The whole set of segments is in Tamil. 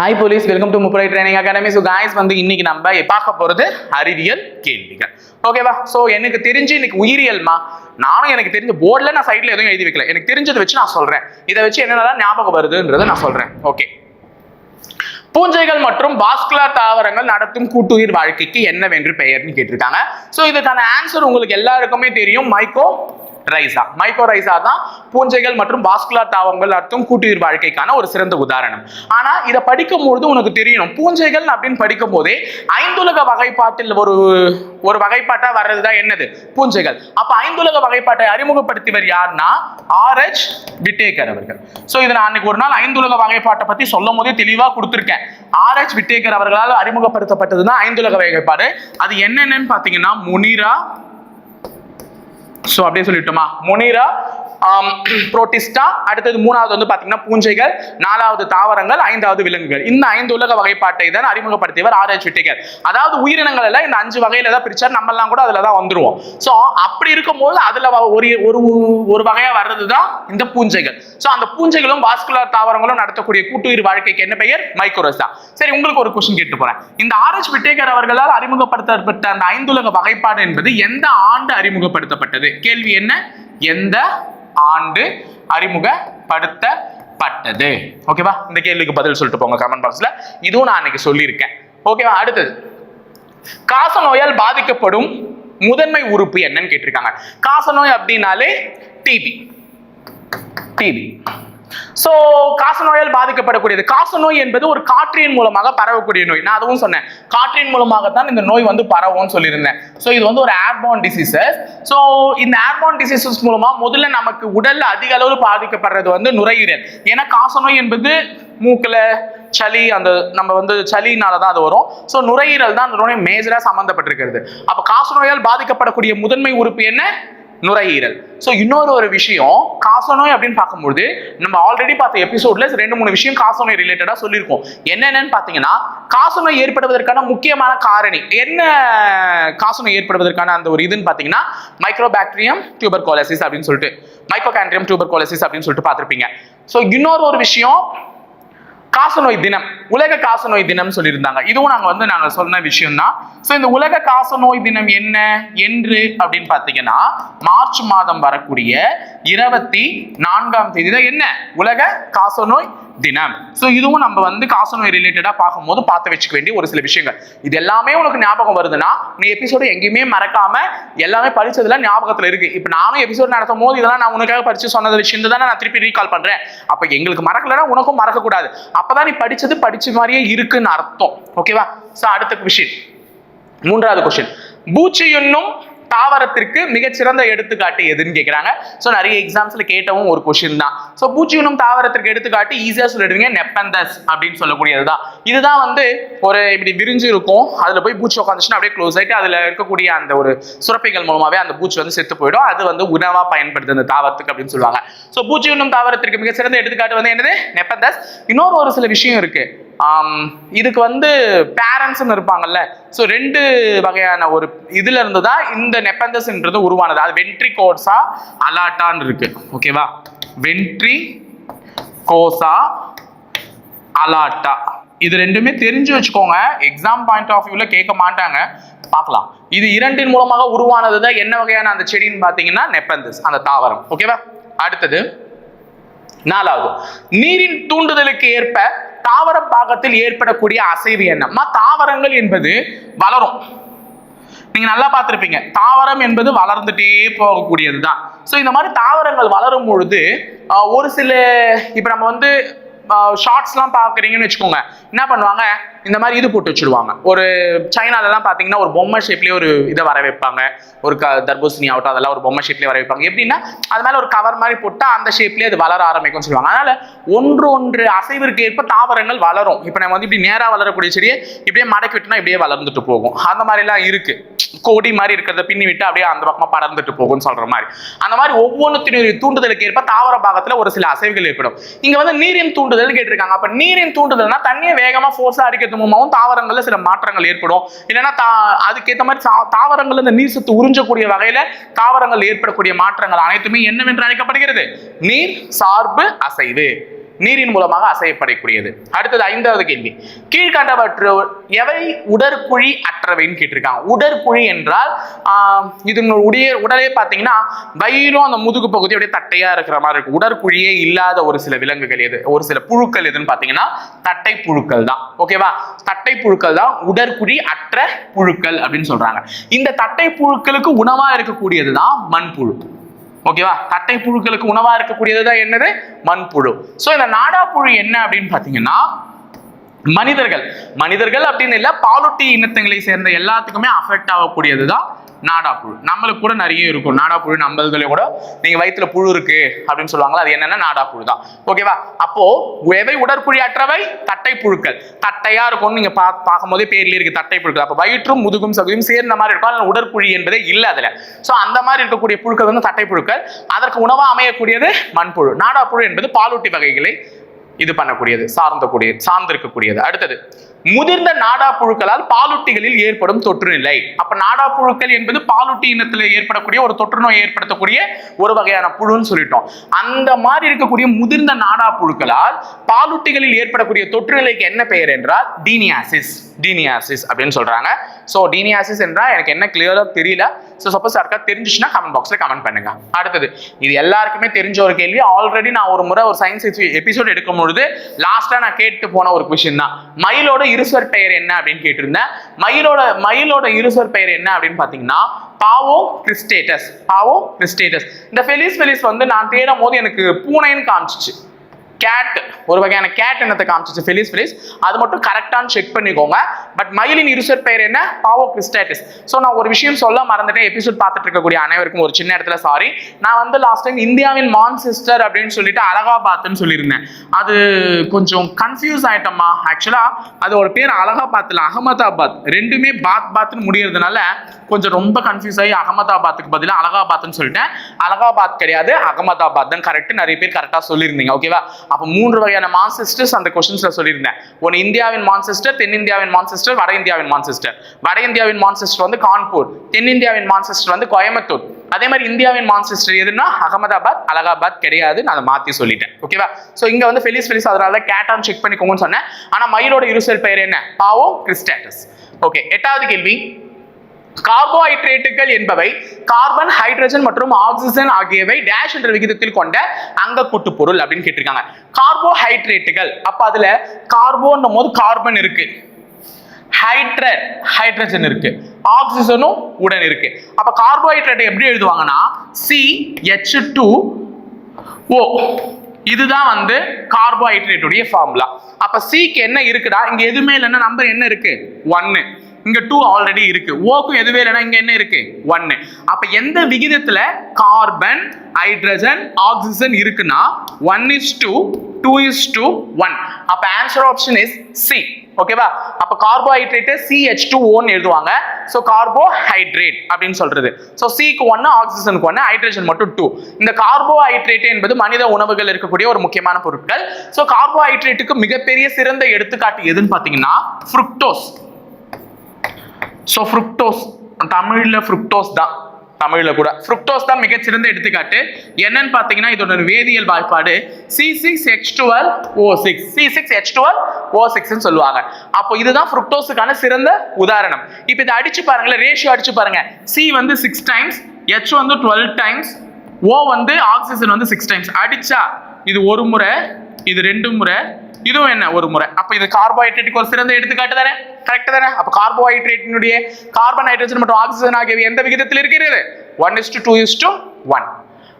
ஹாய் போலீஸ் வெல்கம் டு முப்படை ட்ரைனிங் அகாடமி ஸோ காய்ஸ் வந்து இன்னைக்கு நம்ம பார்க்க போகிறது அறிவியல் கேள்விகள். ஓகேவா ஸோ எனக்கு தெரிஞ்சு இன்னைக்கு உயிரியல்மா? நானும் எனக்கு தெரிஞ்ச போர்டில் நான் சைடில் எதுவும் எழுதி வைக்கல. எனக்கு தெரிஞ்சதை வச்சு நான் சொல்கிறேன் இதை வச்சு என்னென்னலாம் ஞாபகம் வருதுன்றதை நான் சொல்கிறேன் ஓகே பூஞ்சைகள் மற்றும் பாஸ்குலர் தாவரங்கள் நடத்தும் கூட்டுயிர் வாழ்க்கைக்கு என்னவென்று பெயர்னு கேட்டிருக்காங்க. ஸோ இதுக்கான ஆன்சர் உங்களுக்கு எல்லாருக்குமே தெரியும். மைக்கோ ரைசா. மைக்கோரைசா தான் பூஞ்சைகள் மற்றும் பாஸ்குலர் தாவங்கள் அர்த்தம் கூட்டுயிர் வாழ்க்கைக்கான ஒரு சிறந்த உதாரணம். ஆனா இதை படிக்கும் பொழுது உனக்கு தெரியணும். பூஞ்சைகள் அப்படின்னு படிக்கும் போதே ஐந்துலக வகைப்பாட்டில் ஒரு ஒரு வகைப்பாட்டா வர்றதுதான் என்னது? பூஞ்சைகள். அப்ப ஐந்துலக வகைப்பாட்டை அறிமுகப்படுத்தியவர் யாருன்னா ஆர்எச் விட்டேகர் அவர்கள். சோ இதை நான் அன்னைக்கு ஒரு நாள் ஐந்துலக வகைப்பாட்டை பத்தி சொல்லும் போதே தெளிவா கொடுத்துருக்கேன். ஆர்எச் விட்டேகர் அவர்களால் அறிமுகப்படுத்தப்பட்டதுன்னா ஐந்துலக வகைப்பாடு. அது என்னென்னு பாத்தீங்கன்னா முனிரா ஸோ அப்படியே சொல்லிட்டோமா? மொனிரா புரோட்டிஸ்டா அடுத்தது மூணாவது வந்து பாத்தீங்கன்னா பூஞ்சைகள் நாலாவது தாவரங்கள் ஐந்தாவது விலங்குகள். இந்த ஐந்து உலக வகைப்பாட்டை தான் அறிமுகப்படுத்தியவர் ஆராய்ச்சி விட்டிகர். அதாவது உயிரினங்கள் எல்லாம் இந்த அஞ்சு வகையில தான் பிரிச்சார். நம்ம எல்லாம் கூட அதுல தான் வந்துருவோம். ஸோ அப்படி இருக்கும்போது அதுல ஒரு ஒரு ஒரு வகையா வர்றது தான் இந்த பூஞ்சைகள். ஸோ அந்த பூஞ்சைகளும் வாஸ்குலர் தாவரங்களும் நடத்தக்கூடிய கூட்டுயிர் வாழ்க்கைக்கு என்ன பெயர்? மைக்ரோரஸ் தான் சரி உங்களுக்கு ஒரு கொஸ்டின் கேட்டு போறேன். இந்த ஆர்எச் விட்டேகர் அவர்களால் அறிமுகப்படுத்தப்பட்ட அந்த ஐந்துலக வகைப்பாடு என்பது எந்த ஆண்டு அறிமுகப்படுத்தப்பட்டது? கேள்வி என்ன? எந்த ஆண்டு அறிமுகப்படுத்தப்பட்டது. ஓகேவா இந்த கேள்விக்கு பதில் சொல்லிட்டு போங்க கமெண்ட் பாக்ஸ்ல இதுவும் நான் அன்னைக்கு சொல்லியிருக்கேன். ஓகேவா அடுத்தது. காச நோயால் பாதிக்கப்படும் முதன்மை உறுப்பு என்னன்னு கேட்டிருக்காங்க. காசநோய் அப்படின்னாலே டிபி டிபி ஸோ காசநோயால் பாதிக்கப்படக்கூடியது. காசநோய் என்பது ஒரு காற்றின் மூலமாக பரவக்கூடிய நோய். நான் அதுவும் சொன்னேன். காற்றின் மூலமாகத்தான் இந்த நோய் வந்து பரவும்னு சொல்லியிருந்தேன். ஸோ இது வந்து ஒரு ஏர்பான் டிசீசஸ் ஸோ இந்த ஏர்பான் டிசீசஸ் மூலமா முதல்ல நமக்கு உடல்ல அதிக அளவில் பாதிக்கப்படுறது வந்து நுரையீரல். ஏன்னா காசநோய் என்பது மூக்கில் சளி அந்த நம்ம வந்து சளினால தான் அது வரும். ஸோ நுரையீரல் தான் அந்த நோய் மேஜராக சம்மந்தப்பட்டிருக்கிறது அப்ப காசநோயால் பாதிக்கப்படக்கூடிய முதன்மை உறுப்பு என்ன? நுரையீரல். ஸோ இன்னொரு ஒரு விஷயம் காசநோய் அப்படின்னு பார்க்கும்போது நம்ம ஆல்ரெடி பார்த்த எபிசோட்ல ரெண்டு மூணு விஷயம் காசநோய் ரிலேட்டடாக சொல்லியிருக்கோம். என்னென்னு பார்த்தீங்கன்னா காசநோய் ஏற்படுவதற்கான முக்கியமான காரணி என்ன காசநோய் ஏற்படுவதற்கான அந்த ஒரு இதுன்னு பார்த்தீங்கன்னா மைக்ரோபாக்டீரியம் டியூபர் கோலசிஸ் அப்படின்னு சொல்லிட்டு மைக்ரோகாண்ட்ரியம் டியூபர் கோலசிஸ் அப்படின்னு சொல்லிட்டு பார்த்துருப்பீங்க. ஸோ இன்னொரு ஒரு விஷயம் காசநோய் தினம் உலக காசநோய் தினம் சொல்லியிருந்தாங்க. இதுவும் நாங்க வந்து நாங்க சொன்ன விஷயம் தான் ஸோ இந்த உலக காசநோய் தினம் என்ன என்று அப்படின்னு பார்த்தீங்கன்னா மார்ச் மாதம் வரக்கூடிய இருபத்தி நான்காம் தேதி தான் என்ன? உலக காசநோய் தினம் ஸோ இதுவும் நம்ம வந்து காசநோய் ரிலேட்டடாக பார்க்கும்போது பார்த்து வச்சுக்க வேண்டிய ஒரு சில விஷயங்கள். இது எல்லாமே உனக்கு ஞாபகம் வருதுன்னா நீ எபிசோடு எங்கேயுமே மறக்காம எல்லாமே படிச்சதுல ஞாபகத்தில் இருக்கு. இப்போ நானும் எபிசோட் நடத்தும் போது இதெல்லாம் நான் உனக்காக படிச்சு சொன்னது விஷயம் தானே நான் திருப்பி ரீகால் பண்றேன். அப்போ எங்களுக்கு மறக்கலைன்னா உனக்கும் மறக்கக்கூடாது. அப்போ அப்பதான் நீ படிச்சது படிச்ச மாதிரியே இருக்குன்னு அர்த்தம். ஓகேவா ஸோ அடுத்த கொஷின் மூன்றாவது கொஷின் பூச்சி என்னும் தாவரத்திற்கு மிகச்சிறந்த எடுத்துக்காட்டு எதுன்னு கேட்குறாங்க ஸோ நிறைய எக்ஸாம்ஸ்ல கேட்டவும் ஒரு கொஷின் தான். ஸோ பூச்சி என்னும் தாவரத்திற்கு எடுத்துக்காட்டு ஈஸியா சொல்லிடுவீங்க நெப்பந்தஸ் அப்படின்னு சொல்லக்கூடியது தான் இதுதான் வந்து ஒரு இப்படி விரிஞ்சு இருக்கும். அதுல போய் பூச்சி உட்காந்துச்சுன்னா அப்படியே க்ளோஸ் ஆகிட்டு அதுல இருக்கக்கூடிய அந்த ஒரு சுரப்பிகள் மூலமாவே அந்த பூச்சி வந்து செத்து போயிடும். அது வந்து உணவா பயன்படுது அந்த தாவரத்துக்கு அப்படின்னு சொல்லுவாங்க. ஸோ பூச்சி உண்ணும் தாவரத்திற்கு மிகச்சிறந்த எடுத்துக்காட்டு வந்து என்னது? நெப்பந்தஸ் இன்னொரு ஒரு சில விஷயம் இருக்கு. இதுக்கு வந்து பேரண்ட்ஸ்னு இருப்பாங்கல்ல. ஸோ ரெண்டு வகையான ஒரு இதுல இருந்து தான் இந்த நெப்பந்தஸ்ன்றது உருவானது. அது வென்ட்ரி கோர்ஸா அலாட்டான்னு இருக்கு. ஓகேவா வென்ட்ரி கோசா அலாட்டா இது ரெண்டுமே தெரிஞ்சு வச்சுக்கோங்க. எக்ஸாம் பாயிண்ட் ஆஃப் வியூல கேட்க மாட்டாங்க. பார்க்கலாம். இது இரண்டின் மூலமாக உருவானது தான் என்ன வகையான அந்த செடின்னு பார்த்தீங்கன்னா நெப்பந்தஸ் அந்த தாவரம். ஓகேவா அடுத்தது நாலாவது. நீரின் தூண்டுதலுக்கு ஏற்ப தாவர பாகத்தில் ஏற்படக்கூடிய அசைவு என்னம்மா தாவரங்கள் என்பது வளரும். நீங்க நல்லா பார்த்துருப்பீங்க. தாவரம் என்பது வளர்ந்துட்டே போகக்கூடியது தான் ஸோ இந்த மாதிரி தாவரங்கள் வளரும் பொழுது ஒரு சில இப்போ நம்ம வந்து ஷார்ட்ஸ்லாம் பார்க்குறீங்கன்னு வச்சுக்கோங்க. என்ன பண்ணுவாங்க? இந்த மாதிரி இது போட்டு வச்சிருவாங்க ஒரு சைனாலலாம் பார்த்தீங்கன்னா ஒரு பொம்மை ஷேப்லேயே ஒரு இதை வர வைப்பாங்க. ஒரு க தர்பூசணி ஆகட்டும் அதெல்லாம் ஒரு பொம்மை ஷேப்லேயே வர வைப்பாங்க. எப்படின்னா அது மேலே ஒரு கவர் மாதிரி போட்டால் அந்த ஷேப்லேயே அது வளர ஆரம்பிக்கும்னு சொல்லுவாங்க. அதனால் ஒன்று ஒன்று அசைவிற்கு ஏற்ப தாவரங்கள் வளரும். இப்போ நம்ம வந்து இப்படி நேராக வளரக்கூடிய செடியை இப்படியே மடக்கி விட்டுனா இப்படியே வளர்ந்துட்டு போகும். அந்த மாதிரிலாம் இருக்குது கொடி மாதிரி இருக்கிறத பின்னி விட்டு அப்படியே அந்த பக்கமாக பறந்துட்டு போகும்னு சொல்கிற மாதிரி. அந்த மாதிரி ஒவ்வொன்றுத்தினுடைய தூண்டுதலுக்கு ஏற்ப தாவர பாகத்தில் ஒரு சில அசைவுகள் ஏற்படும். இங்கே வந்து நீரின் தூண்டுதல் கேட்டிருக்காங்க. அப்ப நீரின் தூண்டுதல்னா தண்ணியை வேகமா ஃபோர்ஸா அடிக்கிறது மூலமாகவும் தாவரங்கள்ல சில மாற்றங்கள் ஏற்படும். இல்லைன்னா தா அதுக்கேற்ற மாதிரி தா- தாவரங்கள்ல இந்த நீர் சத்து உறிஞ்சக்கூடிய வகையில தாவரங்கள் ஏற்படக்கூடிய மாற்றங்கள் அனைத்துமே என்னவென்று அழைக்கப்படுகிறது? நீர் சார்பு அசைவு. நீரின் மூலமாக அசையப்படக்கூடியது. அடுத்தது ஐந்தாவது கேள்வி. கீழ்கண்டவற்று எவை உடற்குழி அற்றவைன்னு கேட்டிருக்காங்க. உடற்குழி என்றால் இதனுடைய உடைய உடலே பார்த்தீங்கன்னா வயிறும் அந்த முதுகு பகுதி அப்படியே தட்டையா இருக்கிற மாதிரி இருக்கும். உடற்குழியே இல்லாத ஒரு சில விலங்குகள் எது ஒரு சில புழுக்கள் எதுன்னு பார்த்தீங்கன்னா தட்டை புழுக்கள் தான். ஓகேவா தட்டை புழுக்கள் தான் உடற்குழி அற்ற புழுக்கள் அப்படின்னு சொல்றாங்க. இந்த தட்டை புழுக்களுக்கு உணவா இருக்கக்கூடியது தான் மண்புழு. ஓகேவா? தட்டை புழுக்களுக்கு உணவா இருக்கக்கூடியது தான் என்னது? மண்புழு. ஸோ இந்த நாடாப்புழு என்ன அப்படின்னு பார்த்தீங்கன்னா மனிதர்கள். மனிதர்கள் அப்படின்னு இல்லை பாலூட்டி இனத்தங்களை சேர்ந்த எல்லாத்துக்குமே அஃபெக்ட் ஆகக்கூடியது தான் நாடாப்புழு. நம்மளுக்கு கூட நிறைய இருக்கும். நாடாப்புழு நம்மளதுல கூட நீங்க வயிற்றுல புழு இருக்கு அப்படின்னு சொல்லுவாங்களா அது என்னன்னா நாடாப்புழு தான் ஓகேவா அப்போ எவை உடற்குழி அற்றவை தட்டை புழுக்கள் தட்டையா இருக்கும் நீங்க பா பார்க்கும்போதே பேர்ல இருக்கு தட்டை புழுக்கள் அப்போ வயிற்றும் முதுகும் சகுதியும் சேர்ந்த மாதிரி இருக்கும். அதனால உடற்குழி என்பதே இல்லை அதுல. ஸோ அந்த மாதிரி இருக்கக்கூடிய புழுக்கள் வந்து தட்டை புழுக்கள் அதற்கு உணவா அமையக்கூடியது மண்புழு. நாடாப்புழு என்பது பாலூட்டி வகைகளை இது பண்ணக்கூடியது சார்ந்தக்கூடிய சார்ந்திருக்கக்கூடியது. அடுத்தது முதிர்ந்த நாடா புழுக்களால் பாலூட்டிகளில் ஏற்படும் தொற்று நிலை அப்ப நாடா புழுக்கள் என்பது பாலூட்டி இனத்துல ஏற்படக்கூடிய ஒரு தொற்று நோய் ஏற்படுத்தக்கூடிய ஒரு வகையான புழுன்னு சொல்லிட்டோம். அந்த மாதிரி இருக்கக்கூடிய முதிர்ந்த நாடா புழுக்களால் பாலூட்டிகளில் ஏற்படக்கூடிய தொற்று நிலைக்கு என்ன பெயர் என்றால் டீனியாசிஸ் டீனியாசிஸ் அப்படின்னு சொல்றாங்க. ஸோ டீனியாசிஸ் என்றால் எனக்கு என்ன கிளியரா தெரியல. ஸோ சப்போஸ் யாருக்கா தெரிஞ்சிச்சுன்னா கமெண்ட் பாக்ஸ்ல கமெண்ட் பண்ணுங்க. அடுத்தது இது எல்லாருக்குமே தெரிஞ்ச ஒரு கேள்வி. ஆல்ரெடி நான் ஒரு முறை ஒரு சயின்ஸ் எபிசோட் எடுக்கும் பொழுது லாஸ்டா நான் கேட்டு போன ஒரு கொஷின் தான். மயிலோட இருசொற் பெயர் என்ன அப்படின்னு கேட்டிருந்தேன். மயிலோட மயிலோட இருசொற் பெயர் என்ன அப்படின்னு பாத்தீங்கன்னா பாவோ கிறிஸ்டேட்டஸ். பாவோ கிறிஸ்டேட்டஸ். இந்த ஃபெலிஸ் ஃபெலிஸ் வந்து நான் தேடும் போது எனக்கு பூனைன்னு காமிச்சிச்சு. கேட் ஒரு வகையான கேட் என்னத்தை காமிச்சிச்சு. ஃபெலிஸ் ஃபெலிஸ் அது மட்டும் கரெக்டானு செக் பண்ணிக்கோங்க. பட் மயிலின் இருசர் பெயர் என்ன? பாவோ கிறிஸ்டாட்டிஸ் ஸோ நான் ஒரு விஷயம் சொல்ல மறந்துட்டேன். எபிசோட் பார்த்துட்டு இருக்கக்கூடிய அனைவருக்கும் ஒரு சின்ன இடத்துல சாரி நான் வந்து லாஸ்ட் டைம் இந்தியாவின் மான் சிஸ்டர் அப்படின்னு சொல்லிட்டு அலகாபாத்னு சொல்லியிருந்தேன். அது கொஞ்சம் கன்ஃபியூஸ் ஆயிட்டம்மா. ஆக்சுவலா ஒரு பேர் அலகாபாத்ல அகமதாபாத். ரெண்டுமே பாத் பாத்னு முடியறதுனால கொஞ்சம் ரொம்ப கன்ஃபியூஸ் ஆகி அகமதாபாத்துக்கு பதிலாக அலகாபாத்னு சொல்லிட்டேன். அலகாபாத் கிடையாது அகமதாபாத் தான் கரெக்ட் நிறைய பேர் கரெக்டாக சொல்லியிருந்தீங்க. ஓகேவா அப்போ மூன்று வகையான மான்செஸ்டர்ஸ் அந்த கொஸ்டின்ஸ்ல சொல்லியிருந்தேன். ஒன்று இந்தியாவின் மான்செஸ்டர் தென்னிந்தியாவின் மான்செஸ்டர் வட இந்தியாவின் மான்செஸ்டர். வட இந்தியாவின் மான்செஸ்டர் வந்து கான்பூர் தென்னிந்தியாவின் மான்செஸ்டர் வந்து கோயம்புத்தூர். அதே மாதிரி இந்தியாவின் மான்செஸ்டர் எதுன்னா அகமதாபாத் அலகாபாத் கிடையாது நான் அதை மாற்றி சொல்லிட்டேன். ஓகேவா ஸோ இங்கே வந்து ஃபெலிஸ் ஃபெலிஸ் அதனால கேட்டான் செக் பண்ணிக்கோங்கன்னு சொன்னேன். ஆனால் மயிலோட இருசல் பெயர் என்ன? பாவோ கிறிஸ்டாட்டஸ். ஓகே எட்டாவது கேள்வி. கார்போஹைட்ரேட்டுகள் என்பவை கார்பன் ஹைட்ரஜன் மற்றும் ஆக்சிஜன் ஆகியவை டேஷ் என்ற விகிதத்தில் கொண்ட அங்க கூட்டு பொருள் அப்படின்னு கேட்டிருக்காங்க. கார்போஹைட்ரேட்டுகள். அப்ப அதுல கார்போன்னும் போது கார்பன் இருக்கு. ஹைட்ரட் ஹைட்ரஜன் இருக்கு. ஆக்சிஜனும் உடன் இருக்கு. அப்ப கார்போஹைட்ரேட் எப்படி எழுதுவாங்கன்னா? சி எச் டூ ஓ இதுதான் வந்து கார்போஹைட்ரேட்டுடைய ஃபார்முலா அப்ப சிக்கு என்ன இருக்குடா? இங்க எதுவுமே இல்லைன்னா நம்பர் என்ன இருக்கு? ஒன்னு இங்க டூ ஆல்ரெடி இருக்கு. ஓக்கும் எதுவே இல்லைன்னா இங்க என்ன இருக்கு? ஒன்னு அப்ப எந்த விகிதத்துல கார்பன் ஹைட்ரஜன் ஆக்சிஜன் இருக்குன்னா one is two two is two one அப்ப ஆன்சர் ஆப்ஷன் இஸ் சி ஓகேவா அப்ப கார்போஹைட்ரேட் சிஹெச் டூ ஓன்னு எழுதுவாங்க. ஸோ கார்போஹைட்ரேட் அப்படின்னு சொல்றது. ஸோ சிக்கு ஒன்று ஆக்சிஜனுக்கு ஒன்று ஹைட்ரஜன் மட்டும் டூ இந்த கார்போஹைட்ரேட் என்பது மனித உணவுகள் இருக்கக்கூடிய ஒரு முக்கியமான பொருட்கள். ஸோ கார்போஹைட்ரேட்டுக்கு மிகப்பெரிய சிறந்த எடுத்துக்காட்டு எதுன்னு பார்த்தீங்கன்னா ஃப்ருக்டோஸ் ஸோ ஃப்ருக்டோஸ் தமிழில் ஃப்ருக்டோஸ் தான். தமிழில் கூட. ஃப்ருக்டோஸ் தான் மிகச்சிறந்த எடுத்துக்காட்டு. என்னன்னு பார்த்தீங்கன்னா இதோட வேதியியல் வாய்ப்பாடு. C six H twelve O six C six H twelve O சிக்ஸ்னு சொல்லுவாங்க. அப்போ இதுதான் ஃப்ருக்டோஸுக்கான சிறந்த உதாரணம். இப்போ இதை அடிச்சு பாருங்களேன். ரேஷியோ அடிச்சு பாருங்க. சி வந்து சிக்ஸ் டைம்ஸ் எச் வந்து டுவெல் டைம்ஸ் ஓ வந்து ஆக்சிஜன் வந்து சிக்ஸ் டைம்ஸ் அடிச்சா இது ஒரு முறை இது ரெண்டு முறை இதுவும் என்ன? ஒரு முறை. அப்போ இது கார்போஹைட்ரேட்டுக்கு ஒரு சிறந்த எடுத்துக்காட்டு தானே? கரெக்ட் தானே? அப்ப கார்போஹைட்ரேட்டினுடைய கார்பன் ஹைட்ரஜன் மற்றும் ஆக்சிஜன் ஆகியவை எந்த விகிதத்தில் இருக்கிறது? One is two two is two one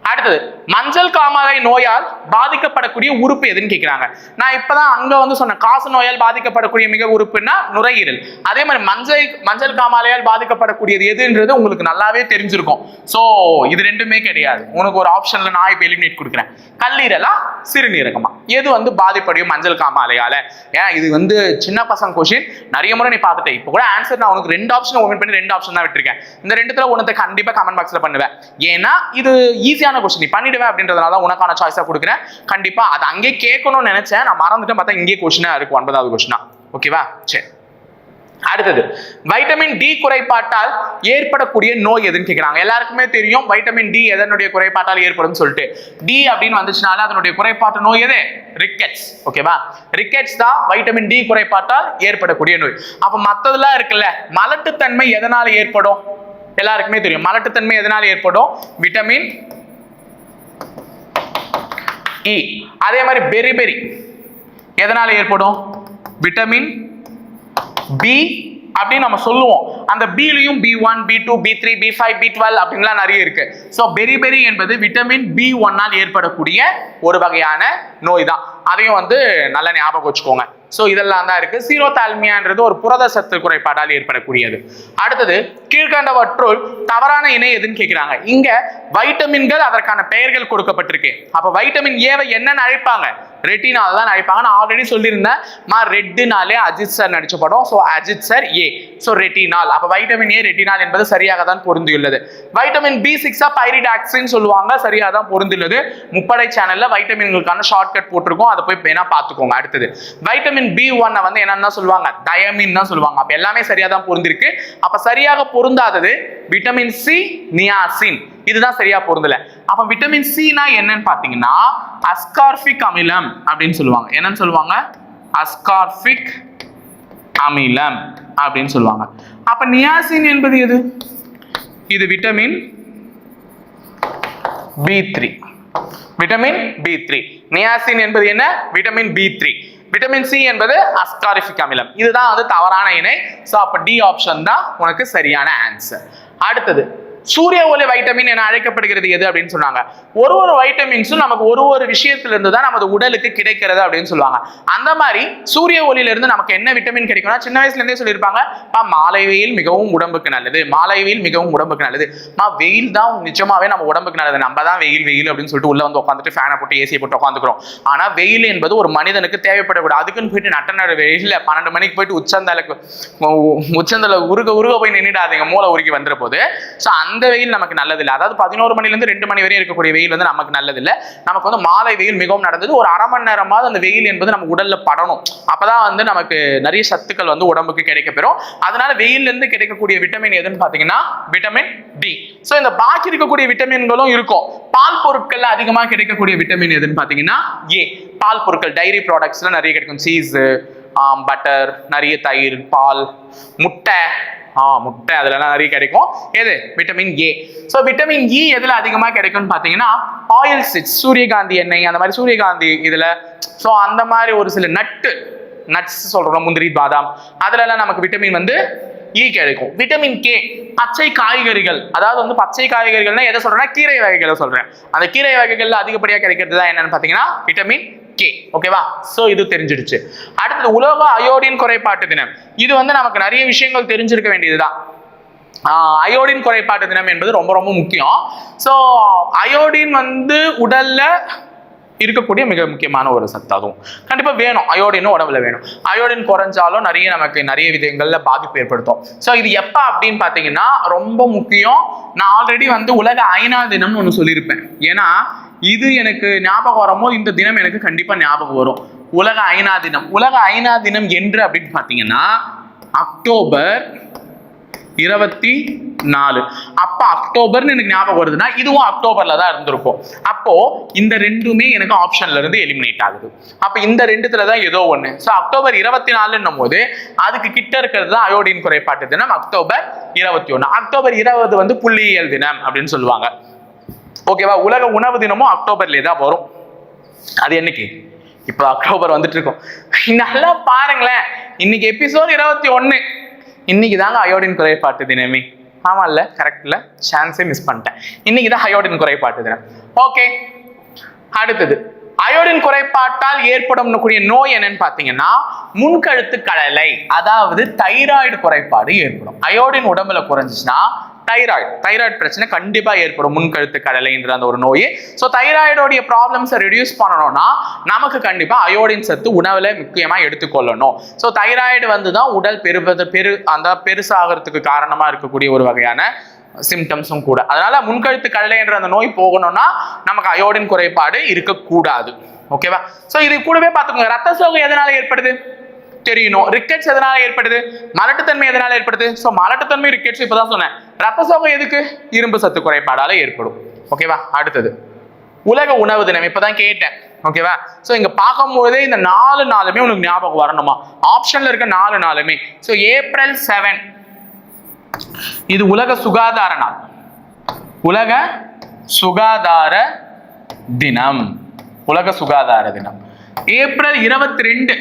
அடுத்தது மஞ்சள் காமாலை நோயால் பாதிக்கப்படக்கூடிய உறுப்பு எதுன்னு கேட்கிறாங்க நான் இப்பதான் அங்க வந்து சொன்ன காசு நோயால் பாதிக்கப்படக்கூடிய மிக உறுப்புன்னா நுரையீரல். அதே மாதிரி மஞ்சள் மஞ்சள் காமாலையால் பாதிக்கப்படக்கூடியது எதுன்றது உங்களுக்கு நல்லாவே தெரிஞ்சிருக்கும். சோ இது ரெண்டுமே கிடையாது. உனக்கு ஒரு ஆப்ஷன்ல நான் இப்ப எலிமினேட் கொடுக்குறேன். கல்லீரலா சிறுநீரகமா? எது வந்து பாதிப்படையும் மஞ்சள் காமாலையால? ஏன் இது வந்து சின்ன பசங்க கொஷின் நிறைய முறை நீ பார்த்துட்டேன் இப்போ கூட ஆன்சர் நான் உனக்கு ரெண்டு ஆப்ஷன் ஓபன் பண்ணி ரெண்டு ஆப்ஷன் தான் விட்டுருக்கேன். இந்த ரெண்டுத்துல ஒன்றத்தை கண்டிப்பா கமெண்ட் பாக்ஸ்ல பண்ணுவேன். ஏன்னா இது ஈஸியான கொஸ்டின் நீ பண்ணிடுவேன் அப்படின்றதுனால தான் உனக்கான சாய்ஸாக கொடுக்குறேன். கண்டிப்பா அதை அங்கே கேட்கணும்னு நினைச்சேன். நான் மறந்துட்டேன். பார்த்தா இங்கே கொஸ்டினாக இருக்கும் ஒன்பதாவது கொஸ்டினா ஓகேவா சரி. அடுத்தது. வைட்டமின் டி குறைபாட்டால் ஏற்படக்கூடிய நோய் எதுன்னு கேட்குறாங்க எல்லாருக்குமே தெரியும் வைட்டமின் டி எதனுடைய குறைபாட்டால் ஏற்படும் சொல்லிட்டு. டி அப்படின்னு வந்துச்சுனால அதனுடைய குறைபாட்டு நோய் எது? ரிக்கெட்ஸ் ஓகேவா ரிக்கெட்ஸ் தான் வைட்டமின் டி குறைபாட்டால் ஏற்படக்கூடிய நோய். அப்ப மத்ததெல்லாம் இருக்குல்ல. மலட்டுத்தன்மை எதனால ஏற்படும்? எல்லாருக்குமே தெரியும். மலட்டுத்தன்மை எதனால ஏற்படும்? விட்டமின் இ அதே மாதிரி பெரி பெரி ஏற்படும்? விட்டமின் பி அப்படின்னு நம்ம சொல்லுவோம். அந்த பிலையும் B one B two B three B five B twelve அப்படின்லாம் நிறைய இருக்கு. ஸோ பெரி பெரி என்பது விட்டமின் பி ஒன்னால் ஏற்படக்கூடிய ஒரு வகையான நோய் தான் அதையும் வந்து நல்லா ஞாபகம் வச்சுக்கோங்க. ஸோ இதெல்லாம் தான் இருக்கு. சீரோதால்மியான்றது ஒரு புரத சத்து குறைபாடால் ஏற்படக்கூடியது. அடுத்தது கீழ்கண்டவற்றுள் தவறான இணை எதுன்னு கேட்கிறாங்க இங்க வைட்டமின்கள் அதற்கான பெயர்கள் கொடுக்கப்பட்டிருக்கு. அப்ப வைட்டமின் ஏவை என்னன்னு அழைப்பாங்க. ரெட்டினால் தான் நடிப்பாங்க. நான் ஆல்ரெடி சொல்லியிருந்தேன் மா ரெட்டுனாலே அஜித் சார் நடிச்ச படம். So Ajith sir A so retinol. அப்போ வைட்டமின் ஏ ரெட்டினால் என்பது சரியாக தான் பொருந்தியுள்ளது. வைட்டமின் பி சிக்ஸா பைரிடாக்ஸின்னு சொல்லுவாங்க. சரியாக தான் பொருந்துள்ளது முப்படை சேனல்ல வைட்டமின்களுக்கான ஷார்ட்கட் போட்டிருக்கோம். அதை போய் வேணா பார்த்துக்கோங்க. அடுத்தது வைட்டமின் பி ஒன்னை வந்து என்னன்னு சொல்லுவாங்க? டயமின் தான் சொல்லுவாங்க. அப்போ எல்லாமே சரியாக தான் பொருந்திருக்கு. அப்போ சரியாக பொருந்தாதது விட்டமின் சி நியாசின் இதுதான் சரியா பொருந்தல. அப்ப விட்டமின் சினா என்னன்னு பாத்தீங்கன்னா அஸ்கார்பிக் அமிலம் அப்படின்னு சொல்லுவாங்க. என்னன்னு சொல்லுவாங்க? அஸ்கார்பிக் அமிலம் அப்படின்னு சொல்லுவாங்க. அப்ப நியாசின் என்பது எது? இது vitamin B three vitamin B three niacin என்பது என்ன? Vitamin B three vitamin C என்பது அஸ்காரிஃபிக் அமிலம். இதுதான் வந்து தவறான இணை ஸோ அப்போ டி ஆப்ஷன் தான் உனக்கு சரியான ஆன்சர் அடுத்தது சூரிய ஒளி வைட்டமின் என அழைக்கப்படுகிறது எது அப்படின்னு சொன்னாங்க. ஒரு ஒரு வைட்டமின்ஸும் நமக்கு ஒரு ஒரு விஷயத்துல இருந்து தான் நமது உடலுக்கு கிடைக்கிறது அப்படின்னு சொல்லுவாங்க. அந்த மாதிரி சூரிய ஒளியில இருந்து நமக்கு என்ன விட்டமின் கிடைக்கும்னா சின்ன வயசுல இருந்தே சொல்லியிருப்பாங்க "பா, மாலை வெயில் மிகவும் உடம்புக்கு நல்லது. மாலை வெயில் மிகவும் உடம்புக்கு நல்லது. மா வெயில் தான் நிஜமாவே நம்ம உடம்புக்கு நல்லது. நம்ம தான் வெயில் வெயில் அப்படின்னு சொல்லிட்டு உள்ள வந்து உட்காந்துட்டு ஃபேனை போட்டு ஏசியை போட்டு உட்காந்துக்கிறோம் ஆனா வெயில் என்பது ஒரு மனிதனுக்கு தேவைப்படக்கூடாது. அதுக்குன்னு போயிட்டு நட்ட நடு வெயில்ல பன்னெண்டு மணிக்கு போயிட்டு உச்சந்தலுக்கு உச்சந்தல உருக உருக போய் நின்றுடாதீங்க மூளை உருகி வந்துற போது. ஸோ அந்த அந்த வெயில் நமக்கு நல்லது இல்லை அதாவது பதினோரு மணிலேருந்து ரெண்டு மணி வரையும் இருக்கக்கூடிய வெயில் வந்து நமக்கு நல்லது இல்லை நமக்கு வந்து மாலை வெயில் மிகவும் நடந்தது. ஒரு அரை மணி நேரமாவது அந்த வெயில் என்பது நம்ம உடல்ல படணும். அப்பதான் வந்து நமக்கு நிறைய சத்துக்கள் வந்து உடம்புக்கு கிடைக்கப்பெறும். அதனால வெயில்ல இருந்து கிடைக்கக்கூடிய விட்டமின் எதுன்னு பாத்தீங்கன்னா விட்டமின் டி ஸோ இந்த பாக்கி இருக்கக்கூடிய விட்டமின்களும் இருக்கும். பால் பொருட்கள்ல அதிகமாக கிடைக்கக்கூடிய விட்டமின் எதுன்னு பாத்தீங்கன்னா ஏ பால் பொருட்கள் டைரி ப்ராடக்ட்ஸ்லாம் நிறைய கிடைக்கும். சீஸு பட்டர் நிறைய தயிர் பால் முட்டை ஆ முட்டை அதுலலாம் நிறைய கிடைக்கும். எது? Vitamin A so vitamin E எதுல அதிகமாக கிடைக்கும்னு பார்த்தீங்கன்னா ஆயில் சிட்ஸ் சூரியகாந்தி எண்ணெய் அந்த மாதிரி சூரியகாந்தி இதில் ஸோ அந்த மாதிரி ஒரு சில நட்டு நட்ஸ் சொல்றோம் முந்திரி பாதாம் அதுலலாம் நமக்கு விட்டமின் வந்து இ கிடைக்கும். விட்டமின் கே பச்சை காய்கறிகள். அதாவது வந்து பச்சை காய்கறிகள்னா எதை சொல்றேன்னா கீரை வகைகளை சொல்றேன். அந்த கீரை வகைகள்ல அதிகப்படியாக கிடைக்கிறது தான் என்னன்னு பார்த்தீங்கன்னா விட்டமின் கே. ஓகேவா சோ இது தெரிஞ்சிடுச்சு. அடுத்தது உலக அயோடின் குறைபாட்டு தினம். இது வந்து நமக்கு நிறைய விஷயங்கள் தெரிஞ்சிருக்க வேண்டியதுதான். ஆஹ் அயோடின் குறைபாட்டு தினம் என்பது ரொம்ப ரொம்ப முக்கியம். ஸோ அயோடின் வந்து உடல்ல இருக்கக்கூடிய மிக முக்கியமான ஒரு சத்து அதுவும். கண்டிப்பா வேணும். அயோடினும் உடம்புல வேணும். அயோடின் குறைஞ்சாலும் நிறைய நமக்கு நிறைய விதங்கள்ல பாதிப்பு ஏற்படுத்தும். ஸோ இது எப்ப அப்படின்னு பார்த்தீங்கன்னா ரொம்ப முக்கியம். நான் ஆல்ரெடி வந்து உலக ஐநா தினம்னு ஒன்று சொல்லியிருப்பேன். ஏன்னா இது எனக்கு ஞாபகம் வரும்போது இந்த தினம் எனக்கு கண்டிப்பா ஞாபகம் வரும். உலக ஐநா தினம். உலக ஐநா தினம் என்று அப்படின்னு பார்த்தீங்கன்னா அக்டோபர் இருபத்தி நாலு. அப்ப அக்டோபர்னு எனக்கு ஞாபகம் வருதுன்னா இதுவும் அக்டோபர்ல தான் இருந்திருக்கும். அப்போ இந்த ரெண்டுமே எனக்கு ஆப்ஷன்ல இருந்து எலிமினேட் ஆகுது. அப்ப இந்த ரெண்டுத்துல தான் ஏதோ ஒண்ணு. ஸோ அக்டோபர் இருபத்தி நாலுன்னும் போது அதுக்கு கிட்ட இருக்கிறது தான் அயோடின் குறைபாட்டு தினம் அக்டோபர் இருபத்தி ஒண்ணு. அக்டோபர் இருபது வந்து புள்ளியியல் தினம் அப்படின்னு சொல்லுவாங்க. ஓகேவா உலக உணவு தினமும் அக்டோபர்லேயே தான் வரும். அது என்னைக்கு? இப்போ அக்டோபர் வந்துட்டு இருக்கோம். நல்லா பாருங்களேன். இன்னைக்கு எபிசோட் இருபத்தி ஒன்று இன்னைக்கு தாங்க அயோடின் குறைபாட்டு தினமே. ஆமா இல்ல கரெக்ட்ல சான்ஸே மிஸ் பண்ணிட்டேன். இன்னைக்கு தான் அயோடின் குறைபாட்டு தினம். ஓகே அடுத்தது. அயோடின் குறைபாட்டால் ஏற்படும் கூடிய நோய் என்னன்னு பாத்தீங்கன்னா முன்கழுத்து கடலை அதாவது தைராய்டு குறைபாடு ஏற்படும். அயோடின் உடம்புல குறைஞ்சிச்சுன்னா தைராய்டு தைராய்டு பிரச்சனை கண்டிப்பா ஏற்படும் முன்கழுத்து கடலைன்ற அந்த ஒரு நோய். ஸோ தைராய்டோடைய ப்ராப்ளம்ஸை ரெடியூஸ் பண்ணணும்னா நமக்கு கண்டிப்பா அயோடின் சத்து உணவுல முக்கியமா எடுத்துக்கொள்ளணும். ஸோ தைராய்டு வந்து தான் உடல் பெருவது பெரு அந்த பெருசாகிறதுக்கு காரணமா இருக்கக்கூடிய ஒரு வகையான சிம்டம்ஸும் கூட. அதனால முன்கழுத்து கடலை என்ற அந்த நோய் போகணும்னா நமக்கு அயோடின் குறைபாடு இருக்கக்கூடாது. ஓகேவா ஸோ இது கூடவே பார்த்துக்கோங்க. ரத்த சோகை எதனால ஏற்படுது? தெரியணும். ரிக்கெட்ஸ் எதனால ஏற்படுது? மலட்டுத்தன்மை எதனால ஏற்படுது? ஸோ மலட்டுத்தன்மை ரிக்கெட்ஸ் இப்போதான் சொன்னேன். ரத்த சோகை எதுக்கு? இரும்பு சத்து குறைபாடால ஏற்படும். ஓகேவா அடுத்தது. உலக உணவு தினம். இப்பதான் கேட்டேன். ஓகேவா ஸோ இங்க பார்க்கும்போதே இந்த நாலு நாளுமே உனக்கு ஞாபகம் வரணுமா? ஆப்ஷன்ல இருக்க நாலு நாளுமே. ஸோ ஏப்ரல் செவன் இது உலக சுகாதார நாள். உலக சுகாதார தினம். உலக சுகாதார தினம். ஏப்ரல் இருபத்தி ரெண்டு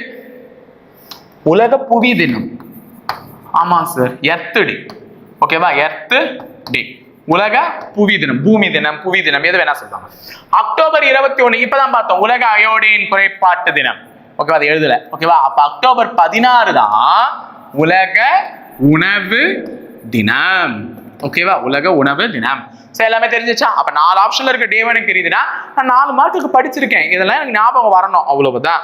உலக புவி தினம். ஆமா சார் எர்த்து டே ஓகேவா எர்த்து டே உலக புவி தினம். பூமி தினம் புவி தினம் எது வேணா சொல்லலாம். அக்டோபர் இருபத்தி ஒண்ணு இப்பதான் பார்த்தோம். உலக அயோடின் குறைபாட்டு தினம். ஓகேவா அது எழுதல. ஓகேவா அப்ப அக்டோபர் பதினாறு தான் உலக உணவு தினம். ஓகேவா உலக உணவு தினம். சரி எல்லாமே தெரிஞ்சிச்சா? அப்போ நாலு ஆப்ஷன்ல இருக்க டே எனக்கு தெரியுதுன்னா நான் நாலு மார்க்குக்கு படிச்சிருக்கேன். இதெல்லாம் எனக்கு ஞாபகம் வரணும். அவ்வளவுதான்.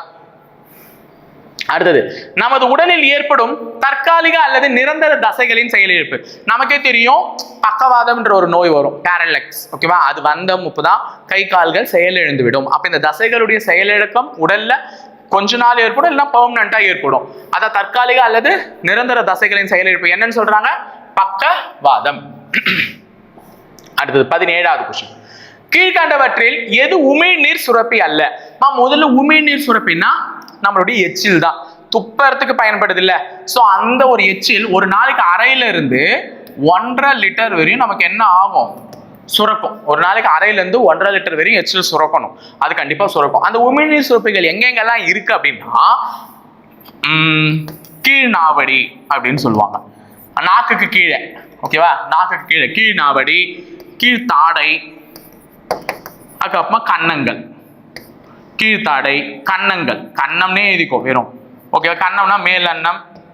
அடுத்தது நமது உடலில் ஏற்படும் தற்காலிக அல்லது நிரந்தர தசைகளின் செயலிழப்பு. நமக்கே தெரியும் பக்கவாதம்ன்ற ஒரு நோய் வரும். பேரலெக்ஸ் ஓகேவா அது வந்த முப்புதான் கை கால்கள் செயலிழந்து விடும் அப்போ இந்த தசைகளுடைய செயலிழக்கம் உடல்ல கொஞ்ச நாள் ஏற்படும் இல்லைன்னா பெர்மனண்டா ஏற்படும். அதான் தற்காலிக அல்லது நிரந்தர தசைகளின் செயலிழப்பு என்னன்னு சொல்றாங்க? பக்கவாதம். அடுத்தது பதினேழாவது கொஸ்டின் கீழ்கண்டவற்றில் எது உமிழ்நீர் சுரப்பி அல்ல? நான் முதல்ல உமிழ்நீர் சுரப்பின்னா நம்மளுடைய எச்சில் தான். துப்பறதுக்கு பயன்படுது இல்லை. ஸோ அந்த ஒரு எச்சில் ஒரு நாளைக்கு அறையில இருந்து ஒன்றரை லிட்டர் வரையும் நமக்கு என்ன ஆகும்? சுரக்கும். ஒரு நாளைக்கு அறையிலேருந்து ஒன்றரை லிட்டர் வரையும் எச்சில் சுரக்கணும். அது கண்டிப்பாக சுரக்கும். அந்த உமிழ்நீர் சுரப்பிகள் எங்கெங்கெல்லாம் இருக்கு அப்படின்னா கீழ்நாவடி கீழ் நாவடி அப்படின்னு சொல்லுவாங்க. நாக்குக்கு கீழே. ஓகேவா நாக்குக்கு கீழே. கீழ் நாவடி கீழ் தாடை அதுக்கப்புறமா கன்னங்கள். கீழ்த்தாடை கன்னங்கள். கன்னம்னே எழுதிக்கோ வெறும். ஓகேவா கன்னம்னா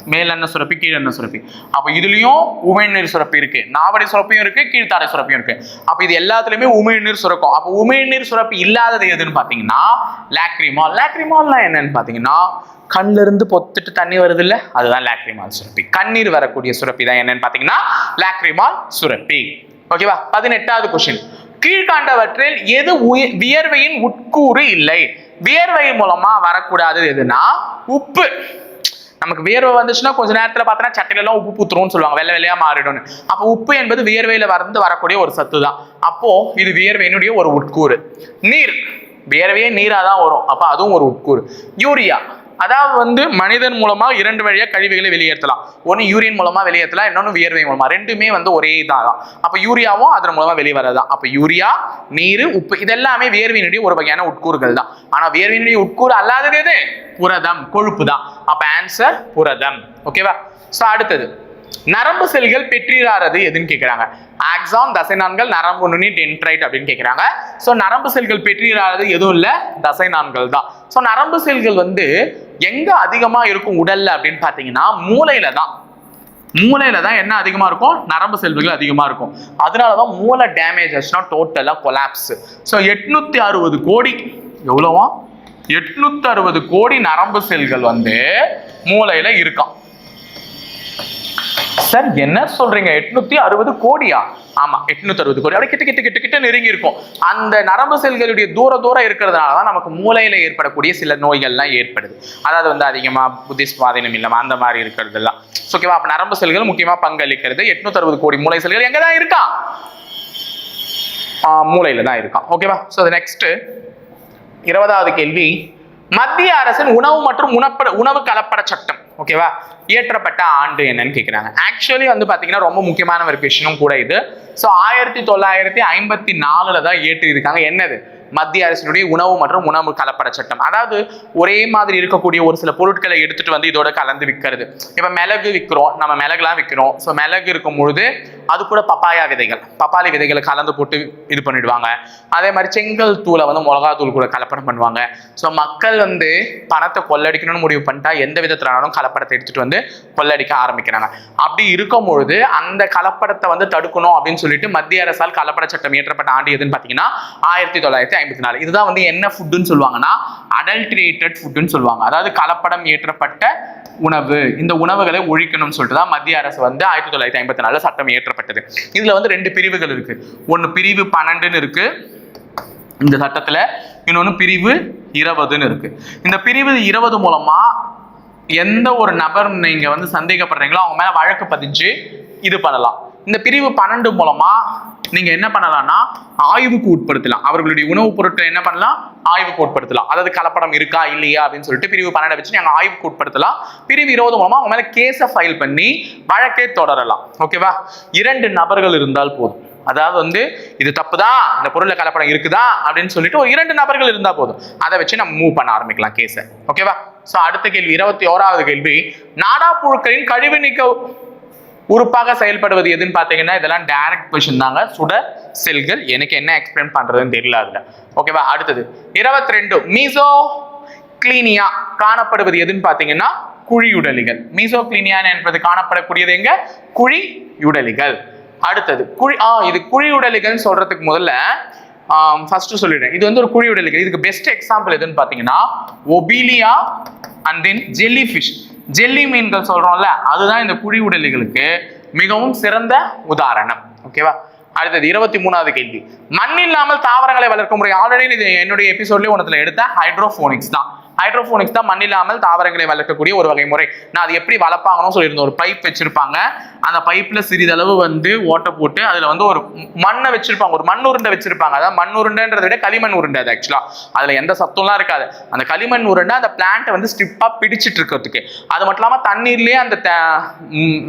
மேல் மேலெண்ணெய் சுரப்பி கீழெண்ணெய் சுரப்பி. அப்போ இதுலேயும் உமிழ்நீர் சுரப்பி இருக்கு. நாவடி சுரப்பியும் இருக்கு கீழ்த்தாடை சுரப்பியும் இருக்கு. அப்போ இது எல்லாத்துலயுமே உமிழ்நீர் சுரக்கும். அப்போ உமிழ்நீர் சுரப்பி இல்லாதது எதுன்னு பார்த்தீங்கன்னா லாக்ரிமால் லாக்ரிமால்லாம் என்னன்னு பார்த்தீங்கன்னா கண்ணுல இருந்து பொத்துட்டு தண்ணி வருது இல்ல அதுதான் லாக்ரிமால் சுரப்பி. கண்ணீர் வரக்கூடிய சுரப்பி தான் என்னன்னு பார்த்தீங்கன்னா லாக்ரிமால் சுரப்பி. ஓகேவா பதினெட்டாவது கொஸ்டின் கீழ்காண்டவற்றில் எது வியர்வையின் உட்கூறு இல்லை? வியர்வை மூலமா வரக்கூடாதது எதுனா உப்பு. நமக்கு வியர்வை வந்துச்சுன்னா கொஞ்ச நேரத்தில் பார்த்தோன்னா சட்டையிலலாம் உப்பு பூத்துரும்னு சொல்லுவாங்க. வெள்ளை வெள்ளையாக மாறிடும்னு. அப்போ உப்பு என்பது வியர்வையில் வந்து வரக்கூடிய ஒரு சத்து தான் அப்போது இது வியர்வையினுடைய ஒரு உட்கூறு. நீர். வியர்வையே நீராக தான் வரும். அப்போ அதுவும் ஒரு உட்கூறு. யூரியா. அதாவது வந்து மனிதன் மூலமா இரண்டு வழியா கழிவுகளை வெளியேற்றலாம். ஒன்னு யூரின் மூலமா வெளியேற்றலாம் இன்னொன்னு வியர்வை மூலமா. ரெண்டுமே வந்து ஒரே இதாக. தான் அப்ப யூரியாவும் அதன் மூலமா வெளியே வரதான் அப்ப யூரியா நீர் உப்பு இதெல்லாமே வியர்வையினுடைய ஒரு வகையான உட்கூறுகள் தான் ஆனா வியர்வையினுடைய உட்கூறு அல்லாதது எது? புரதம் கொழுப்பு தான் அப்ப ஆன்சர் புரதம். ஓகேவா சோ அடுத்தது. நரம்பு செல்கள் பெற்றிராறது எதுன்னு கேட்குறாங்க ஆக்சான் தசை நான்கள் நரம்பு நுனி டென்ட்ரைட் அப்படின்னு கேட்குறாங்க ஸோ நரம்பு செல்கள் பெற்றிராறது எதுவும் இல்லை தசை நான்கள் தான். ஸோ நரம்பு செல்கள் வந்து எங்கே அதிகமாக இருக்கும் உடலில் அப்படின்னு பார்த்தீங்கன்னா மூளையில தான். மூளையில தான் என்ன அதிகமாக இருக்கும்? நரம்பு செல்கள் அதிகமாக இருக்கும். அதனால தான் மூளை டேமேஜ் ஆச்சுன்னா டோட்டலாக கொலாப்ஸ் ஸோ எட்நூத்தி அறுபது கோடி எவ்வளோவா? எட்நூத்தி அறுபது கோடி நரம்பு செல்கள் வந்து மூளையில இருக்கான் சார் என்ன சொல்றீங்க? எட்நூத்தி அறுபது கோடியா? ஆமா எட்நூத்தி அறுபது கோடி. அப்படியே கிட்ட கிட்ட கிட்ட கிட்ட நெருங்கி இருக்கும் அந்த நரம்பு செல்களுடைய தூர தூரம் இருக்கிறதுனால தான் நமக்கு மூளையில ஏற்படக்கூடிய சில நோய்கள்லாம் ஏற்படுது. அதாவது வந்து அதிகமா புத்தி சுவாதீனம் இல்லாம அந்த மாதிரி இருக்கிறது எல்லாம் ஓகேவா அப்ப நரம்பு செல்கள் முக்கியமா பங்களிக்கிறது எட்நூத்தி அறுபது கோடி மூளை செல்கள் எங்க தான் இருக்கா? மூளையில தான் இருக்கான் ஓகேவா ஸோ நெக்ஸ்ட் இருபதாவது கேள்வி. மத்திய அரசின் உணவு மற்றும் உணப்பட உணவு கலப்பட சட்டம். ஓகேவா இயற்றப்பட்ட ஆண்டு என்னன்னு கேட்குறாங்க ஆக்சுவலி வந்து பாத்தீங்கன்னா ரொம்ப முக்கியமான ஒரு விஷயம் கூட இது. ஸோ ஆயிரத்தி தொள்ளாயிரத்தி ஐம்பத்தி நாலுல தான் இயற்றி இருக்காங்க என்னது? மத்திய அரசினுடைய உணவு மற்றும் உணவு கலப்பட சட்டம். அதாவது ஒரே மாதிரி இருக்கக்கூடிய ஒரு சில பொருட்களை எடுத்துட்டு வந்து இதோட கலந்து விற்கிறது இப்ப மிளகு விற்கிறோம் நம்ம மிளகுலாம் விற்கிறோம் ஸோ மிளகு இருக்கும் பொழுது அது கூட பப்பாயா விதைகள். பப்பாளி விதைகளை கலந்து போட்டு இது பண்ணிடுவாங்க. அதே மாதிரி செங்கல் தூளை வந்து மிளகா தூள் கூட கலப்படம் பண்ணுவாங்க. ஸோ மக்கள் வந்து பணத்தை கொள்ளடிக்கணும்னு முடிவு பண்ணிட்டா எந்த விதத்திலானாலும் கலப்படத்தை எடுத்துட்டு வந்து கொள்ளடிக்க ஆரம்பிக்கிறாங்க. அப்படி இருக்கும் பொழுது அந்த கலப்படத்தை வந்து தடுக்கணும் அப்படின்னு சொல்லிட்டு மத்திய அரசால் கலப்பட சட்டம் இயற்றப்பட்ட ஆண்டு எதுன்னு பார்த்தீங்கன்னா ஆயிரத்தி தொள்ளாயிரத்தி ஐம்பத்தி நாலு இதுதான் வந்து என்ன ஃபுட்டுன்னு சொல்லுவாங்கன்னா அடல்ட்ரேட்டட் ஃபுட்டுன்னு சொல்லுவாங்க. அதாவது கலப்படம் ஏற்றப்பட்ட உணவு. இந்த உணவுகளை ஒழிக்கணும்னு சொல்லிட்டு தான் மத்திய அரசு வந்து ஆயிரத்தி தொள்ளாயிரத்தி ஐம்பத்தி நாலுல சட்டம் ஏற்றப்பட்டது இதுல வந்து ரெண்டு பிரிவுகள் இருக்கு. ஒன்னு பிரிவு பன்னெண்டுன்னு இருக்கு. இந்த சட்டத்துல இன்னொன்னு பிரிவு இருபதுன்னு இருக்கு. இந்த பிரிவு இருபது மூலமா எந்த ஒரு நபர் நீங்க வந்து சந்தேகப்படுறீங்களோ அவங்க மேல வழக்கு பதிஞ்சு இது பண்ணலாம். இந்த பிரிவு பன்னெண்டு மூலமா நீங்க என்ன பண்ணலாம்னா ஆய்வுக்கு உட்படுத்தலாம். அவர்களுடைய உணவுப் பொருட்களை என்ன பண்ணலாம்? ஆய்வுக்கு உட்படுத்தலாம். அதாவது கலப்படம் இருக்கா இல்லையா அப்படின்னு சொல்லிட்டு பிரிவு பன்னெண்டை வச்சு நீங்க ஆய்வுக்கு உட்படுத்தலாம். பிரிவு இருபது மூலமா அவங்க மேல கேஸை ஃபைல் பண்ணி வழக்கை தொடரலாம். ஓகேவா இரண்டு நபர்கள் இருந்தால் போதும். அதாவது வந்து இது தப்புதான் இந்த பொருள்ல கலப்படம் இருக்குதா? அப்படின்னு சொல்லிட்டு ஒரு இரண்டு நபர்கள் இருந்தா போதும். அதை வச்சு நம்ம மூவ் பண்ண ஆரம்பிக்கலாம் கேஸை ஓகேவா சோ அடுத்த கேள்வி இருபத்தி ஓராவது கேள்வி நாடா புழுக்களின் கழிவு நீக்க உறுப்பாக செயல்படுவது எதுன்னு பார்த்தீங்கன்னா இதெல்லாம் டைரக்ட் கொஷின் தாங்க. சுட செல்கள் எனக்கு என்ன எக்ஸ்பிளைன் பண்றதுன்னு தெரியல அதுல. ஓகேவா அடுத்தது. இருபத்தி ரெண்டு மீசோ கிளீனியா காணப்படுவது எதுன்னு பார்த்தீங்கன்னா குழியுடலிகள். கிளீனியான்னு என்பது காணப்படக்கூடியது எங்க? குழியுடலிகள். அடுத்தது குழி ஆ இது குழியுடலிகள்னு சொல்றதுக்கு முதல்ல ஃபர்ஸ்ட் சொல்லிடுறேன். இது வந்து ஒரு குழியுடலிகள். இதுக்கு பெஸ்ட் எக்ஸாம்பிள் எதுன்னு பார்த்தீங்கன்னா Obelia and then jelly fish jelly மீன்கள் சொல்றோம்ல அதுதான் இந்த குழி உடலிகளுக்கு மிகவும் சிறந்த உதாரணம். ஓகேவா அடுத்தது இருபத்தி மூணாவது கேள்வி. மண் இல்லாமல் தாவரங்களை வளர்க்க முடியும் ஆல்ரெடி இது என்னுடைய எபிசோட்லயே ஒன்றத்துல எடுத்த ஹைட்ரோஃபோனிக்ஸ் தான். ஹைட்ரோஃபோனிக்ஸ் தான் மண் இல்லாமல் தாவரங்களை வளர்க்கக்கூடிய ஒரு வகை முறை. நான் அது எப்படி வளர்ப்பாங்கன்னு சொல்லியிருந்தேன். ஒரு பைப் வச்சிருப்பாங்க. அந்த பைப்ல சிறிதளவு வந்து ஓட்டை போட்டு அதுல வந்து ஒரு மண்ணை வச்சிருப்பாங்க. ஒரு மண் உருண்டை வச்சிருப்பாங்க. அதாவது மண் உருண்டைன்றத விட களிமண் உருண்டை அது ஆக்சுவலா அதுல எந்த சத்தம்லாம் இருக்காது. அந்த களிமண் உருண்டை அந்த பிளான்ட்டை வந்து ஸ்டிப்பா பிடிச்சிட்டு இருக்கிறதுக்கு. அது மட்டும் இல்லாம தண்ணீர்லயே அந்த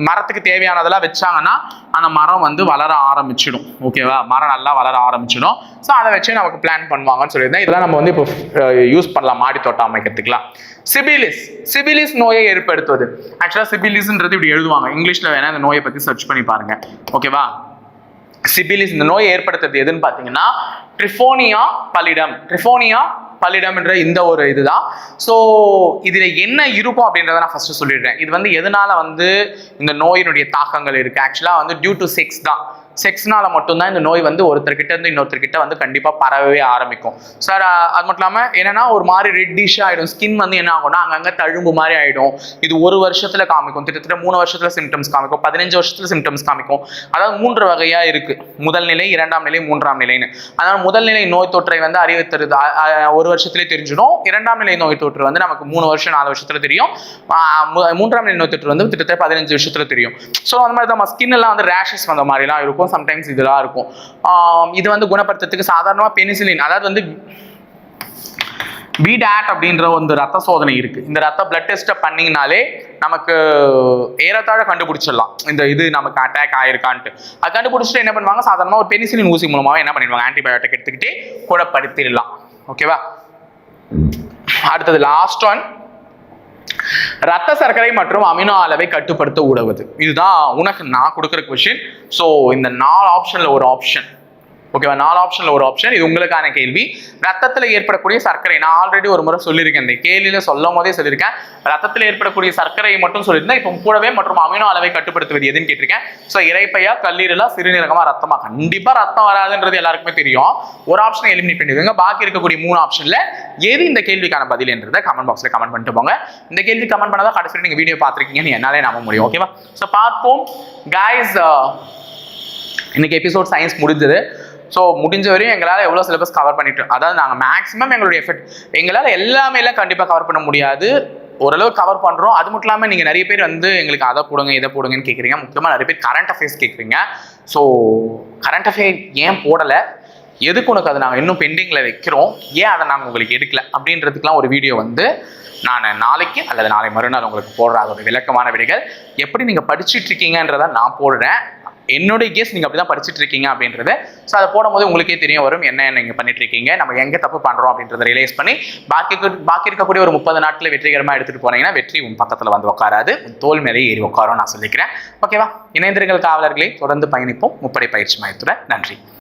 மரத்துக்கு தேவையானதெல்லாம் வச்சாங்கன்னா அந்த மரம் வந்து வளர ஆரம்பிச்சிடும். ஓகேவா மரம் நல்லா வளர ஆரம்பிச்சிடும். ஸோ அதை வச்சு நமக்கு பிளான் பண்ணுவாங்கன்னு சொல்லியிருந்தேன். இதெல்லாம் நம்ம வந்து இப்போ யூஸ் பண்ணலாம். மாடி தோட்டம் அமைக்கிறதுக்குலாம் சிபிலிஸ். சிபிலிஸ் நோயை ஏற்படுத்துவது. ஆக்சுவலாக சிபிலிஸ்ன்றது இப்படி எழுதுவாங்க. இங்கிலீஷில் வேணால் இந்த நோயை பற்றி சர்ச் பண்ணி பாருங்க. ஓகேவா சிபிலிஸ் இந்த நோயை ஏற்படுத்துறது எதுன்னு பார்த்தீங்கன்னா ட்ரிஃபோனியா பலிடம். ட்ரிஃபோனியா பலிடம் என்ற இந்த ஒரு இதுதான். ஸோ இதில் என்ன இருக்கும் அப்படின்றத நான் ஃபஸ்ட்டு சொல்லிடுறேன். இது வந்து எதனால வந்து இந்த நோயினுடைய தாக்கங்கள் இருக்குது ஆக்சுவலாக வந்து டியூ டு செக்ஸ் தான். செக்ஸ்னால மட்டும்தான் இந்த நோய் வந்து ஒருத்தர்கிட்ட இருந்து இன்னொருத்தர்கிட்ட வந்து கண்டிப்பாக பரவவே ஆரம்பிக்கும். சார் அது மட்டும் இல்லாமல் என்னன்னா ஒரு மாதிரி ரெட்டிஷ் ஆகிடும் ஸ்கின் வந்து என்ன ஆகும்னா அங்கங்கே தழும்பு மாதிரி ஆகிடும் இது ஒரு வருஷத்தில் காமிக்கும். கிட்டத்தட்ட மூணு வருஷத்தில் சிம்டம்ஸ் காமிக்கும். பதினஞ்சு வருஷத்தில் சிம்டம்ஸ் காமிக்கும். அதாவது மூன்று வகையாக இருக்குது முதல் நிலை இரண்டாம் நிலை மூன்றாம் நிலைன்னு. அதாவது முதல் நிலை நோய் தொற்றை வந்து அறிவித்தருது ஒரு வருஷத்துலேயே தெரிஞ்சிடும். இரண்டாம் நிலை நோய் தொற்று வந்து நமக்கு மூணு வருஷம் நாலு வருஷத்தில் தெரியும். மூன்றாம் நிலை நோய் தொற்று வந்து கிட்டத்தட்ட பதினஞ்சு வருஷத்தில் தெரியும். ஸோ அந்த மாதிரி தான் ஸ்கின் எல்லாம் வந்து ரேஷஸ் வந்த மாதிரிலாம் இருக்கும். சம்டைம்ஸ் இதெல்லாம் இருக்கும். இது வந்து குணப்படுத்துறதுக்கு சாதாரணமாக பெனிசிலின் அதாவது வந்து பிடாட் அப்படின்ற ஒரு ரத்த சோதனை இருக்குது இந்த ரத்த பிளட் டெஸ்ட்டை பண்ணிங்கனாலே நமக்கு ஏறத்தாழ கண்டுபிடிச்சிடலாம். இந்த இது நமக்கு அட்டாக் ஆயிருக்கான்ட்டு. அது கண்டுபிடிச்சிட்டு என்ன பண்ணுவாங்க? சாதாரணமாக ஒரு பெனிசிலின் ஊசி மூலமாக என்ன பண்ணிடுவாங்க? ஆன்டிபயோட்டிக் எடுத்துக்கிட்டே குணப்படுத்திடலாம். ஓகேவா அடுத்தது லாஸ்ட் ஒன் ரத்த சர்க்கரை மற்றும் அமினோ அளவை கட்டுப்படுத்த உதவுது. இதுதான் உனக்கு நான் கொடுக்குற கொஷின் ஸோ இந்த நாலு ஆப்ஷன்ல ஒரு ஆப்ஷன் ஓகேவா நாலு ஆப்ஷன்ல ஒரு ஆப்ஷன் இது உங்களுக்கான கேள்வி. ரத்தத்துல ஏற்படக்கூடிய சர்க்கரை நான் ஆல்ரெடி ஒரு முறை சொல்லியிருக்கேன். இந்த கேள்வியில சொல்லும் போதே சொல்லியிருக்கேன். ரத்தத்தில் ஏற்படக்கூடிய சர்க்கரையை மட்டும் சொல்லியிருந்தேன் இப்போ கூடவே மற்றும் அமினோ அளவை கட்டுப்படுத்துவது எதுன்னு கேட்டிருக்கேன். ஸோ இறைப்பையா கல்லீரலா சிறுநீரகமா ரத்தமா? கண்டிப்பா ரத்தம் வராதுன்றது எல்லாருக்குமே தெரியும். ஒரு ஆப்ஷனை எலிமினேட் பண்ணிடுங்க பாக்கி இருக்கக்கூடிய மூணு ஆப்ஷன்ல எது இந்த கேள்விக்கான பதில் என்றதை கமெண்ட் பாக்ஸ்ல கமெண்ட் பண்ணிட்டு போங்க. இந்த கேள்வி கமெண்ட் பண்ணாதான் கடைசியில் நீங்க வீடியோ பார்த்துருக்கீங்கன்னு என்னாலே நம்ப முடியும். ஓகேவா ஸோ பார்ப்போம். கைஸ் uh, இன்னைக்கு எபிசோட் சயின்ஸ் முடிஞ்சது. ஸோ முடிஞ்ச வரையும் எங்களால் எவ்வளோ சிலபஸ் கவர் பண்ணிட்டு அதாவது நாங்கள் மேக்ஸிமம் எங்களுடைய எஃபெக்ட் எங்களால் எல்லாமே எல்லாம் கண்டிப்பாக கவர் பண்ண முடியாது. ஓரளவு கவர் பண்ணுறோம் அது மட்டும் இல்லாமல் நீங்கள் நிறைய பேர் வந்து எங்களுக்கு அதை போடுங்க இதை போடுங்கன்னு கேட்குறீங்க முக்கியமாக நிறைய பேர் கரண்ட் அஃபேர்ஸ் கேட்குறீங்க ஸோ கரண்ட் அஃபேர் ஏன் போடலை? எதுக்கு உனக்கு அதை நாங்கள் இன்னும் பெண்டிங்கில் வைக்கிறோம்? ஏன் அதை நாங்கள் உங்களுக்கு எடுக்கல? அப்படின்றதுக்கெலாம் ஒரு வீடியோ வந்து நான் நாளைக்கு அல்லது நாளை மறுநாள் உங்களுக்கு போடுற அதோட விளக்கமான விடைகள். எப்படி நீங்கள் படிச்சுட்டு இருக்கீங்கன்றதை நான் போடுறேன். என்னுடைய கேஸ் நீங்கள் அப்படி தான் படிச்சுட்டு இருக்கீங்க அப்படின்றது ஸோ அதை போடும்போது உங்களுக்கே தெரிய வரும் என்ன நீங்கள் பண்ணிட்டு இருக்கீங்க நம்ம எங்கே தப்பு பண்ணுறோம் அப்படின்றத ரியலைஸ் பண்ணி பாக்கி பாக்கி இருக்கக்கூடிய ஒரு முப்பது நாட்டில் வெற்றிகரமாக எடுத்துகிட்டு போனீங்கன்னா வெற்றி உன் பக்கத்தில் வந்து உட்காராது உன் தோல் மேலே ஏறி உட்காரும் நான் சொல்லிக்கிறேன். ஓகேவா இணைந்திருங்கள் காவலர்களை தொடர்ந்து பயணிப்போம். முப்படை பயிற்சி மையத்துடன் நன்றி.